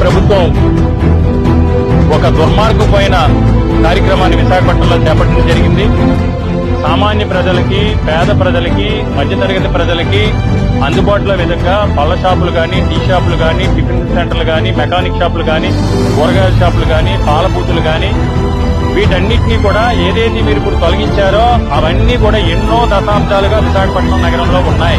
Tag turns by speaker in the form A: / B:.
A: ప్రభుత్వం ఒక దుర్మార్గపోయిన కార్యక్రమాన్ని విశాఖపట్నంలో చేపట్టడం జరిగింది. సామాన్య ప్రజలకి పేద ప్రజలకి మధ్యతరగతి ప్రజలకి అందుబాటులో విధంగా పళ్ళ షాపులు కానీ టీ షాపులు కానీ టిఫిన్ సెంటర్లు కానీ మెకానిక్ షాపులు కానీ కూరగాయల షాపులు కానీ పాల బూతులు కానీ వీటన్నిటినీ కూడా ఏదేది మీరు ఇప్పుడు తొలగించారో అవన్నీ కూడా ఎన్నో దశాబ్దాలుగా విశాఖపట్నం నగరంలో ఉన్నాయి.